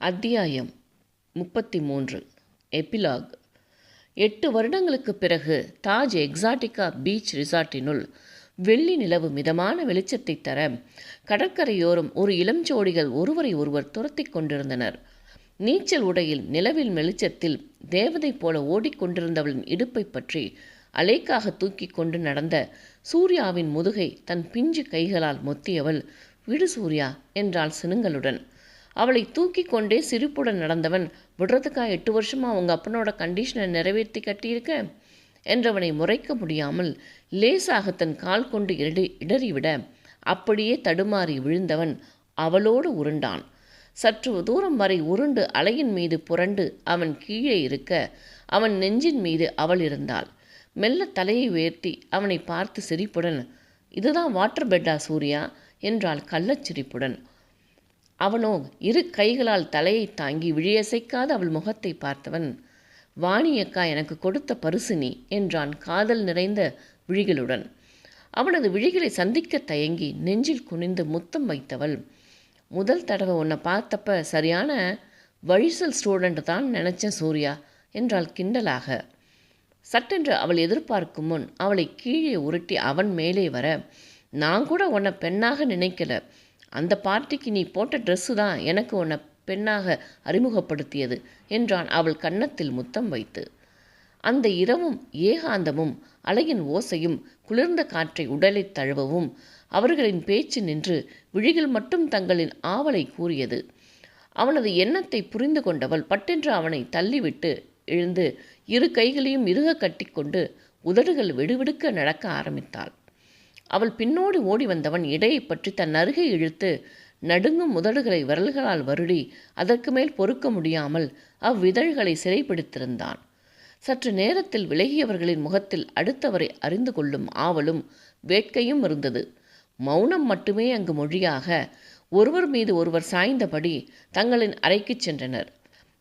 அத்தியாயம் முப்பத்தி மூன்று எபிலாக். எட்டு வருடங்களுக்குப் பிறகு தாஜ் எக்ஸாட்டிகா பீச் ரிசார்ட்டினுள் வெள்ளி நிலவு மிதமான வெளிச்சத்தை தர கடற்கரையோரம் ஒரு இளம் ஜோடிகள் ஒருவரை ஒருவர் துரத்திக் கொண்டிருந்தனர். நீச்சல் உடையில் நிலவில் வெளிச்சத்தில் தேவதை போல ஓடிக்கொண்டிருந்தவளின் இடுப்பை பற்றி அலைக்காக தூக்கி கொண்டு நடந்த சூர்யாவின் முதுகை தன் பிஞ்சு கைகளால் மொத்தியவள் விடு சூர்யா என்றாள் சினுங்களுடன். அவளை தூக்கி கொண்டே சிரிப்புடன் நடந்தவன் விடுறதுக்கா எட்டு வருஷமாக அவங்க அப்பனோட கண்டிஷனை நிறைவேற்றி கட்டியிருக்க? என்றவனை முறைக்க முடியாமல் லேசாக தன் கால் கொண்டு இடறி இடறிவிட அப்படியே தடுமாறி விழுந்தவன் அவளோடு உருண்டான். சற்று தூரம் வரை உருண்டு அலையின் மீது புரண்டு அவன் கீழே இருக்க அவன் நெஞ்சின் மீது அவள் இருந்தாள். மெல்ல தலையை உயர்த்தி அவனை பார்த்து சிரிப்புடன் இதுதான் வாட்டர் பெட்டா சூர்யா? என்றாள் கள்ளச் சிரிப்புடன் அவனோ இரு கைகளால் தலையை தாங்கி விழியசைக்காத அவள் முகத்தை பார்த்தவன் வாணியக்கா எனக்கு கொடுத்த பரிசு நீ என்றான் காதல் நிறைந்த விழிகளுடன். அவனது விழிகளை சந்திக்க தயங்கி நெஞ்சில் குனிந்து முத்தம் வைத்தவள் முதல் தடவை உன்னை பார்த்தப்ப சரியான வழிசல் ஸ்டூடெண்ட் தான் நினச்சேன் சூர்யா என்றாள் கிண்டலாக. சட்டென்று அவள் எதிர்பார்க்கும் முன் அவளை கீழே உருட்டி அவன் மேலே வர நான் கூட உன்னை பெண்ணாக நினைக்கல. அந்த பார்ட்டிக்கு நீ போட்ட ட்ரெஸ்ஸு தான் எனக்கு உன்னை பெண்ணாக அறிமுகப்படுத்தியது என்றான் அவள் கன்னத்தில் முத்தம் வைத்து. அந்த இரவும் ஏகாந்தமும் அலையின் ஓசையும் குளிர்ந்த காற்றை உடலை தழுவவும் அவர்களின் பேச்சு நின்று விழிகள் மட்டும் தங்களின் ஆவலை கூறியது. அவனது எண்ணத்தை புரிந்து கொண்டவள் பட்டென்று அவனை தள்ளிவிட்டு எழுந்து இரு கைகளையும் இறுக கட்டிக்கொண்டு உதடுகள் வெடுவெடுக்க நடக்க ஆரம்பித்தாள். அவள் பின்னோடு ஓடி வந்தவன் இடையை பற்றி தன் அருகே இழுத்து நடுங்கும் முதடுகளை விரல்களால் வருடி அதற்கு மேல் பொறுக்க முடியாமல் அவ்விதழ்களை சிறைப்பிடித்திருந்தான் சற்று நேரத்தில் விலகியவர்களின் முகத்தில் அடுத்தவரை அறிந்து கொள்ளும் ஆவலும் வேட்கையும் இருந்தது. மௌனம் மட்டுமே அங்கு மொழியாக ஒருவர் மீது ஒருவர் சாய்ந்தபடி தங்களின் அறைக்குச் சென்றனர்.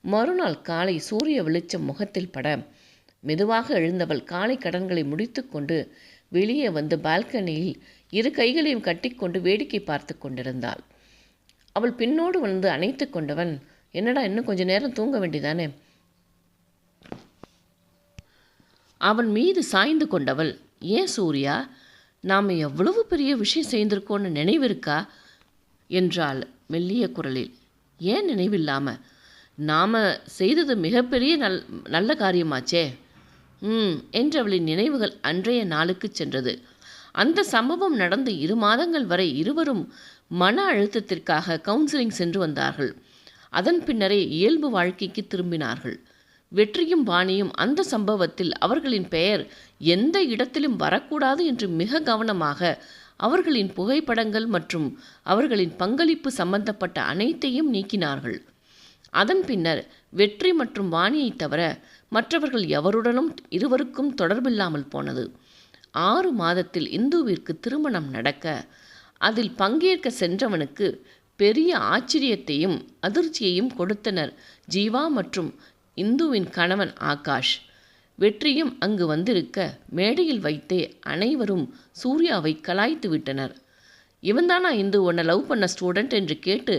மறுநாள் காலை சூரிய வெளிச்சம் முகத்தில் பட மெதுவாக எழுந்தவள் காலை கடன்களை முடித்துக்கொண்டு வெளியே வந்து பால்கனியில் இரு கைகளையும் கட்டிக்கொண்டு வேடிக்கை பார்த்து கொண்டிருந்தாள். அவள் பின்னோடு வந்து அணைத்து கொண்டவன் என்னடா இன்னும் கொஞ்ச நேரம் தூங்க வேண்டிதானே? அவன் மீது சாய்ந்து கொண்டவள் ஏன் சூர்யா நாம் எவ்வளவு பெரிய விஷயம் செய்திருக்கோன்னு நினைவிருக்கா? என்றாள் மெல்லிய குரலில். ஏன் நினைவில்லாம? நாம் செய்தது மிகப்பெரிய நல் நல்ல காரியமாச்சே. ம் என்றவளின் நினைவுகள் அன்றைய நாளுக்கு சென்றது. அந்த சம்பவம் நடந்து இரு மாதங்கள் வரை இருவரும் மன அழுத்தத்திற்காக கவுன்சிலிங் சென்று வந்தார்கள். அதன் பின்னரே இயல்பு வாழ்க்கைக்கு திரும்பினார்கள். வெற்றியும் வாணியும் அந்த சம்பவத்தில் அவர்களின் பெயர் எந்த இடத்திலும் வரக்கூடாது என்று மிக கவனமாக அவர்களின் புகைப்படங்கள் மற்றும் அவர்களின் பங்களிப்பு சம்பந்தப்பட்ட அனைத்தையும் நீக்கினார்கள். அதன் பின்னர் வெற்றி மற்றும் வாணியை தவிர மற்றவர்கள் எவருடனும் இருவருக்கும் தொடர்பில்லாமல் போனது. ஆறு மாதத்தில் இந்துவிற்கு திருமணம் நடக்க அதில் பங்கேற்க சென்றவனுக்கு பெரிய ஆச்சரியத்தையும் அதிர்ச்சியையும் கொடுத்தனர் ஜீவா மற்றும் இந்துவின் கணவன் ஆகாஷ். வெற்றியும் அங்கு வந்திருக்க மேடையில் வைத்தே அனைவரும் சூர்யாவை கலாய்த்து விட்டனர். இவன்தானா இந்து உன்னை லவ் பண்ண ஸ்டூடெண்ட் என்று கேட்டு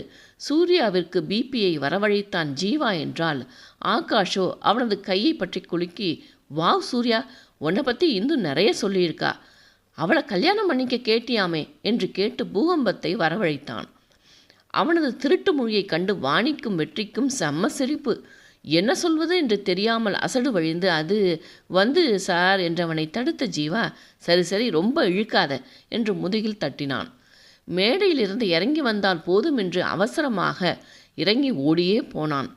சூர்யாவிற்கு பிபியை வரவழைத்தான் ஜீவா என்றால் ஆகாஷோ அவனது கையை பற்றி குலுக்கி வாவ் சூர்யா உன்னை பற்றி இந்து நிறைய சொல்லியிருக்கா. அவளை கல்யாணம் பண்ணிக்க கேட்டியாமே என்று கேட்டு பூகம்பத்தை வரவழைத்தான். அவனது திருட்டு மொழியை கண்டு வாணிக்கும் வெற்றிக்கும் செம்ம சிரிப்பு. என்ன சொல்வது? என்று தெரியாமல் அசடு வழிந்து அது வந்து சார் என்றவனை தடுத்த ஜீவா சரி சரி ரொம்ப இழுக்காத என்று முதுகில் தட்டினான். மேடையிலிருந்து இறங்கி வந்தால் போதும் என்று அவசரமாக இறங்கி ஓடியே போனான்.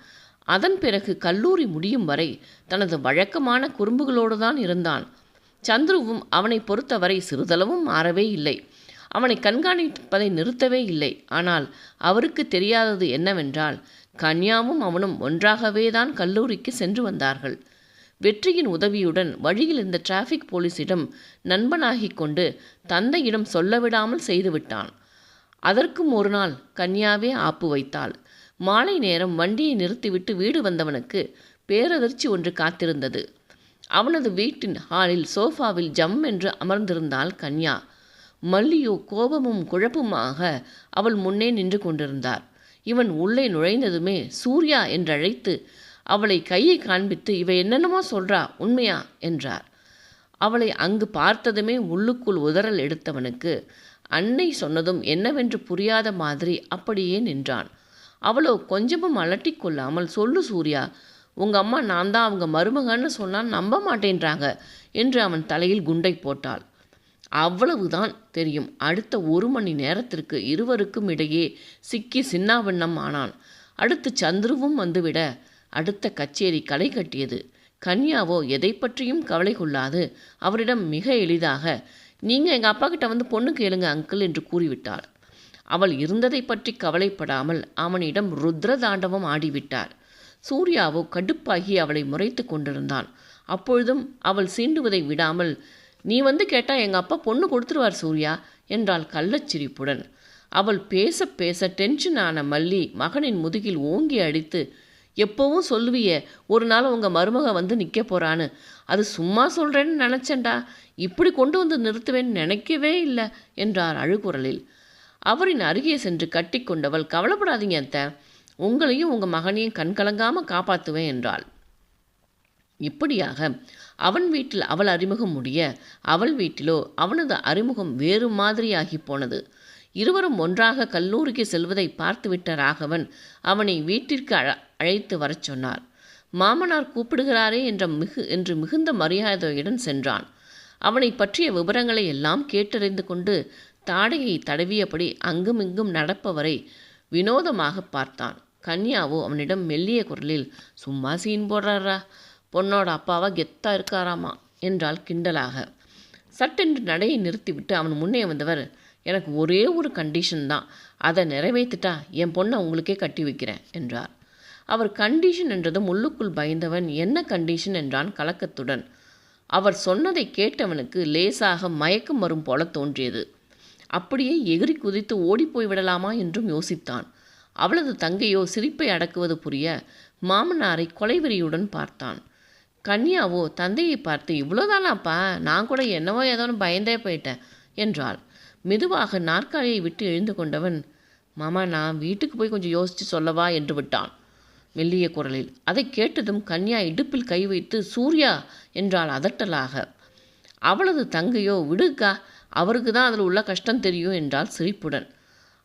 அதன் பிறகு கல்லூரி முடியும் வரை தனது வழக்கமான குறும்புகளோடு தான் இருந்தான். சந்துருவும் அவனை பொறுத்தவரை சிறிதளவும் மாறவே இல்லை. அவனை கண்காணிப்பதை நிறுத்தவே இல்லை. ஆனால் அவருக்கு தெரியாதது என்னவென்றால் கன்யாவும் அவனும் ஒன்றாகவே தான் கல்லூரிக்கு சென்று வந்தார்கள். வெற்றியின் உதவியுடன் வழியில் இருந்த டிராஃபிக் போலீஸிடம் நண்பனாகிக் கொண்டு தந்தையிடம் சொல்லவிடாமல் செய்துவிட்டான் அதற்கும் ஒரு நாள் கன்யாவே ஆப்பு வைத்தாள். மாலை நேரம் வண்டியை நிறுத்திவிட்டு வீடு வந்தவனுக்கு பேரதிர்ச்சி ஒன்று காத்திருந்தது. அவனது வீட்டின் ஹாலில் சோஃபாவில் ஜம் என்று அமர்ந்திருந்தாள் கன்யா. மல்லியோ கோபமும் குழப்பமாக அவள் முன்னே நின்று கொண்டிருந்தார். இவன் உள்ளே நுழைந்ததுமே சூர்யா என்றழைத்து அவளை கையை காண்பித்து இவ என்னென்னமோ சொல்றா உண்மையா? என்றார். அவளை அங்கு பார்த்ததுமே உள்ளுக்குள் உதறல் எடுத்தவனுக்கு அன்னை சொன்னதும் என்னவென்று புரியாத மாதிரி அப்படியே நின்றான். அவளோ கொஞ்சமும் அலட்டி கொள்ளாமல் சொல்லு சூர்யா உங்கள் அம்மா நான் தான் அவங்க மருமகன்னு சொன்னால் நம்ப மாட்டேன்றாங்க என்று அவன் தலையில் குண்டை போட்டாள். அவ்வளவுதான் தெரியும். அடுத்த ஒரு மணி நேரத்திற்கு இருவருக்கும் இடையே சிக்கி சின்னாவண்ணம் ஆனான். அடுத்து சந்துருவும் வந்துவிட அடுத்த கச்சேரி களை கட்டியது. கன்யாவோ எதை பற்றியும் கவலை கொள்ளாது. அவரிடம் மிக எளிதாக நீங்கள் எங்கள் அப்பா கிட்ட வந்து பொண்ணு கேளுங்க அங்கிள் என்று கூறிவிட்டாள். அவள் இருந்ததை பற்றி கவலைப்படாமல் அவனிடம் ருத்ர தாண்டவம் ஆடிவிட்டார். சூர்யாவோ கடுப்பாகி அவளை முறைத்து கொண்டிருந்தான் அப்பொழுதும் அவள் சீண்டுவதை விடாமல் நீ வந்து கேட்டால் எங்கள் அப்பா பொண்ணு கொடுத்துருவார் சூர்யா என்றாள் கள்ளச்சிரிப்புடன் அவள் பேச பேச டென்ஷன் ஆன மல்லி மகனின் முதுகில் ஓங்கி அடித்து எப்போவும் சொல்லுவிய ஒரு நாள் உங்கள் மருமக வந்து நிற்க போகிறான்னு அது சும்மா சொல்கிறேன்னு நினச்சேன்டா. இப்படி கொண்டு வந்து நிறுத்துவேன்னு நினைக்கவே இல்லை என்றார் அழுகுரலில். அவரின் அருகே சென்று கட்டிக்கொண்டவள் கவலைப்படாதீங்க அத்தை. உங்களையும் உங்கள் மகனையும் கண்கலங்காமல் காப்பாற்றுவேன் என்றாள். இப்படியாக அவன் வீட்டில் அவள் அறிமுகம் முடிய அவள் வீட்டிலோ அவனது அறிமுகம் வேறு மாதிரியாகி போனது. இருவரும் ஒன்றாக கல்லூரிக்கு செல்வதை பார்த்துவிட்ட ராகவன் அவனை வீட்டிற்கு அழ அழைத்து வரச் சொன்னார். மாமனார் கூப்பிடுகிறாரே என்ற மிகு என்று மிகுந்த மரியாதையுடன் சென்றான். அவனை பற்றிய விவரங்களை எல்லாம் கேட்டறிந்து கொண்டு தாடையை தடவியபடி அங்குமிங்கும் நடப்பவரை வினோதமாக பார்த்தான். கன்யாவோ அவனிடம் மெல்லிய குரலில் சும்மா சீன் போடுறாரா? பொண்ணோட அப்பாவா கெத்தா இருக்காராமா? என்றால் கிண்டலாக. சட்டென்று நடையை நிறுத்திவிட்டு அவன் முன்னே வந்தவர் எனக்கு ஒரே ஒரு கண்டிஷன் தான். அதை நிறைவேற்றிட்டா என் பொண்ணை உங்களுக்கே கட்டி வைக்கிறேன் என்றார். அவர் கண்டிஷன் என்றதும் உள்ளுக்குள் பயந்தவன் என்ன கண்டிஷன் என்றான் கலக்கத்துடன். அவர் சொன்னதை கேட்டவனுக்கு லேசாக மயக்கம் வரும் போல தோன்றியது. அப்படியே எகிரி குதித்து ஓடிப்போய் விடலாமா என்றும் யோசித்தான். அவளது தங்கையோ சிரிப்பை அடக்குவது புரிய மாமனாரை கொலைவெறியுடன் பார்த்தான். கன்யாவோ தந்தையை பார்த்து இவ்வளோதானாப்பா நான் கூட என்னவோ ஏதோன்னு பயந்தே போயிட்டேன் என்றாள். மெதுவாக நாற்காலியை விட்டு எழுந்து கொண்டவன் மாமா நான் வீட்டுக்கு போய் கொஞ்சம் யோசித்து சொல்லவா? என்று விட்டான். மெல்லிய குரலில். அதை கேட்டதும் கன்யா இடுப்பில் கை வைத்து சூர்யா என்றாள் அதட்டலாக. அவளது தங்கையோ விடுக்கா? அவருக்கு தான் அதில் உள்ள கஷ்டம் தெரியும் என்றால் சிரிப்புடன்.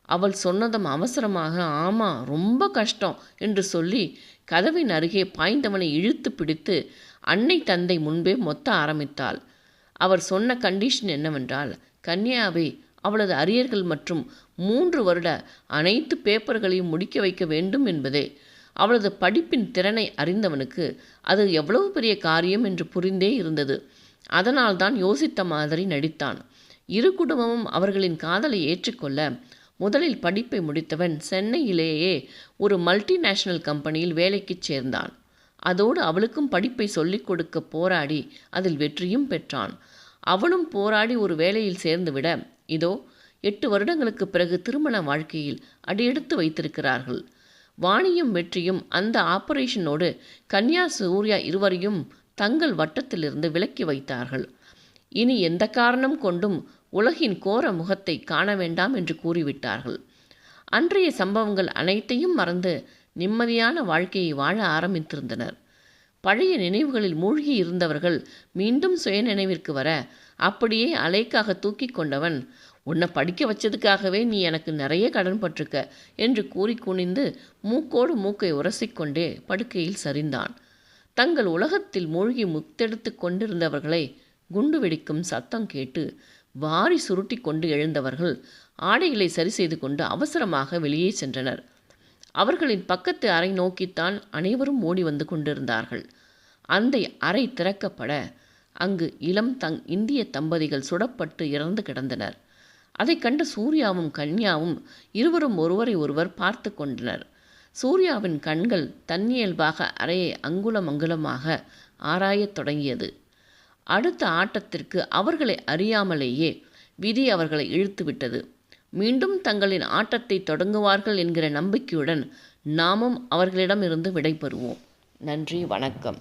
அவள் சொன்னதும் அவசரமாக ஆமாம் ரொம்ப கஷ்டம் என்று சொல்லி கதவின் அருகே பாய்ந்தவனை இழுத்து பிடித்து அன்னை தந்தை முன்பே மொத்த ஆரம்பித்தாள். அவர் சொன்ன கண்டிஷன் என்னவென்றால் கன்யாவை அவளது அரியர்கள் மற்றும் மூன்று வருட அனைத்து பேப்பர்களையும் முடிக்க வைக்க வேண்டும் என்பதே. அவளது படிப்பின் திறனை அறிந்தவனுக்கு அது எவ்வளவு பெரிய காரியம் என்று புரிந்தே இருந்தது. அதனால்தான் யோசித்த மாதிரி நடித்தான். இரு குடும்பமும் அவர்களின் காதலை ஏற்றுக்கொள்ள முதலில் படிப்பை முடித்தவன் சென்னையிலேயே ஒரு மல்டிநேஷனல் கம்பெனியில் வேலைக்கு சேர்ந்தான். அதோடு அவளுக்கும் படிப்பை சொல்லிக் கொடுக்க போராடி அதில் வெற்றியும் பெற்றான். அவளும் போராடி ஒரு வேலையில் சேர்ந்துவிட இதோ எட்டு வருடங்களுக்கு பிறகு திருமண வாழ்க்கையில் அடியெடுத்து வைத்திருக்கிறார்கள். வாணியும் வெற்றியும் அந்த ஆபரேஷனோடு கன்யா சூர்யா இருவரையும் தங்கள் வட்டத்திலிருந்து விலக்கி வைத்தார்கள். இனி எந்த காரணம் கொண்டும் உலகின் கோர முகத்தை காண வேண்டாம் என்று கூறிவிட்டார்கள். அன்றைய சம்பவங்கள் அனைத்தையும் மறந்து நிம்மதியான வாழ்க்கையை வாழ ஆரம்பித்திருந்தனர். பழைய நினைவுகளில் மூழ்கி இருந்தவர்கள் மீண்டும் சுயநினைவிற்கு வர அப்படியே அலைக்காக தூக்கி கொண்டவன் உன்னை படிக்க வச்சதுக்காகவே நீ எனக்கு நிறைய கடன் பட்டிருக்க என்று கூறி குனிந்து மூக்கோடு மூக்கை உரசிக்கொண்டே படுக்கையில் சரிந்தான். தங்கள் உலகத்தில் மூழ்கி முத்தெடுத்து கொண்டிருந்தவர்களை குண்டு வெடிக்கும் சத்தம் கேட்டு வாரி சுருட்டி கொண்டு எழுந்தவர்கள் ஆடைகளை சரி செய்து கொண்டு அவசரமாக வெளியே சென்றனர். அவர்களின் பக்கத்து அறை நோக்கித்தான் அனைவரும் ஓடி வந்து கொண்டிருந்தார்கள். அந்த அறை திறக்கப்பட அங்கு இளம் தங் இந்திய தம்பதிகள் சுடப்பட்டு இறந்து கிடந்தனர். அதைக் கண்ட சூர்யாவும் கன்யாவும் இருவரும் ஒருவரை ஒருவர் பார்த்து கொண்டனர். சூர்யாவின் கண்கள் தன்னியல்பாக அறையை அங்குலம் அங்குலமாக ஆராயத் தொடங்கியது. அடுத்த ஆட்டத்திற்கு அவர்களை அறியாமலேயே விதி அவர்களை இழுத்துவிட்டது மீண்டும் தங்களின் ஆட்டத்தை தொடங்குவார்கள் என்கிற நம்பிக்கையுடன் நாமும் அவர்களிடமிருந்து விடைபெறுவோம். நன்றி வணக்கம்.